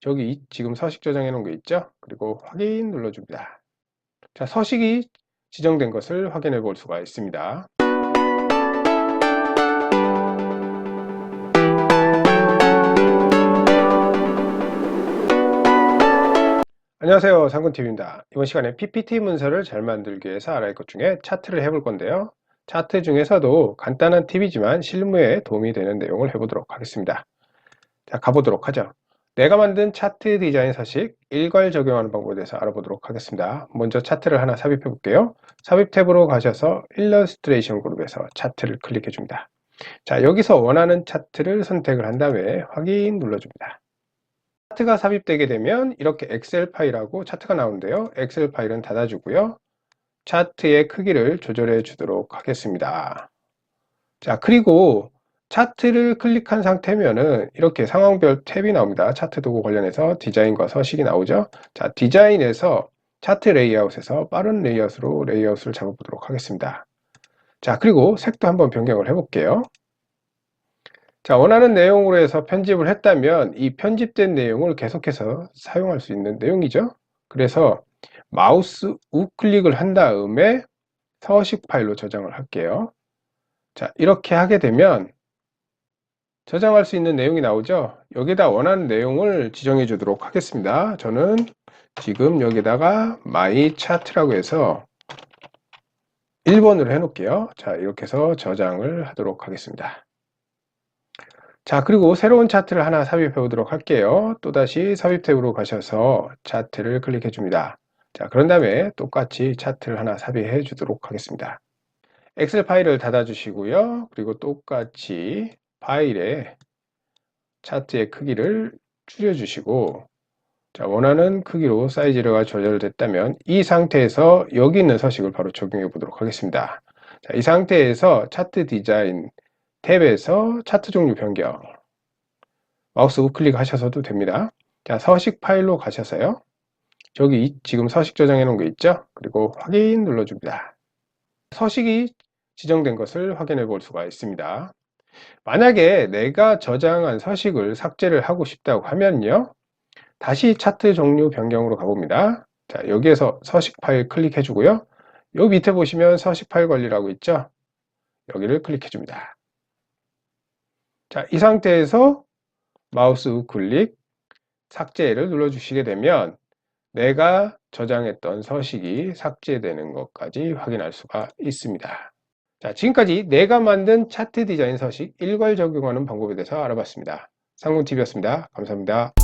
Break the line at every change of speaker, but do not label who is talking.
저기 이- 지금 서식 저장해 놓은 거 있죠? 그리고 확인 눌러줍니다. 자, 서식이 지정된 것을 확인해 볼 수가 있습니다. 안녕하세요. 상군TV입니다. 이번 시간에 PPT 문서를 잘 만들기 위해서 알아야 할 것 중에 차트를 해볼 건데요. 차트 중에서도 간단한 팁이지만 실무에 도움이 되는 내용을 해보도록 하겠습니다. 자, 가보도록 하죠. 내가 만든 차트 디자인 서식 일괄 적용하는 방법에 대해서 알아보도록 하겠습니다. 먼저 차트를 하나 삽입해 볼게요. 삽입 탭으로 가셔서 일러스트레이션 그룹에서 차트를 클릭해 줍니다. 자, 여기서 원하는 차트를 선택을 한 다음에 확인 눌러줍니다. 차트가 삽입되게 되면 이렇게 엑셀 파일하고 차트가 나오는데요. 엑셀 파일은 닫아주고요. 차트의 크기를 조절해 주도록 하겠습니다. 자, 그리고 차트를 클릭한 상태면은 이렇게 상황별 탭이 나옵니다. 차트 도구 관련해서 디자인과 서식이 나오죠. 자, 디자인에서 차트 레이아웃에서 빠른 레이아웃으로 레이아웃을 잡아보도록 하겠습니다. 자, 그리고 색도 한번 변경을 해볼게요. 자, 원하는 내용으로 해서 편집을 했다면 이 편집된 내용을 계속해서 사용할 수 있는 내용이죠. 그래서 마우스 우클릭을 한 다음에 서식 파일로 저장을 할게요. 자, 이렇게 하게 되면 저장할 수 있는 내용이 나오죠. 여기다 원하는 내용을 지정해 주도록 하겠습니다. 저는 지금 여기다가 마이 차트라고 해서 1번으로 해 놓을게요. 자, 이렇게 해서 저장을 하도록 하겠습니다. 자, 그리고 새로운 차트를 하나 삽입해 보도록 할게요. 또다시 삽입 탭으로 가셔서 차트를 클릭해 줍니다. 자, 그런 다음에 똑같이 차트를 하나 삽입해 주도록 하겠습니다. 엑셀 파일을 닫아 주시고요. 그리고 똑같이 파일에 차트의 크기를 줄여 주시고 자, 원하는 크기로 사이즈가 조절됐다면 이 상태에서 여기 있는 서식을 바로 적용해 보도록 하겠습니다. 자, 이 상태에서 차트 디자인 탭에서 차트 종류 변경 마우스 우클릭 하셔서도 됩니다. 자, 서식 파일로 가셔서요. 저기 이- 지금 서식 저장해 놓은 거 있죠? 그리고 확인 눌러줍니다. 서식이 지정된 것을 확인해 볼 수가 있습니다. 만약에 내가 저장한 서식을 삭제를 하고 싶다고 하면요. 다시 차트 종류 변경으로 가봅니다. 자, 여기에서 서식 파일 클릭해 주고요. 요 밑에 보시면 서식 파일 관리라고 있죠? 여기를 클릭해 줍니다. 자, 이 상태에서 마우스 우클릭 삭제를 눌러 주시게 되면 내가 저장했던 서식이 삭제되는 것까지 확인할 수가 있습니다. 자, 지금까지 내가 만든 차트 디자인 서식 일괄 적용하는 방법에 대해서 알아봤습니다. 상군TV였습니다. 감사합니다.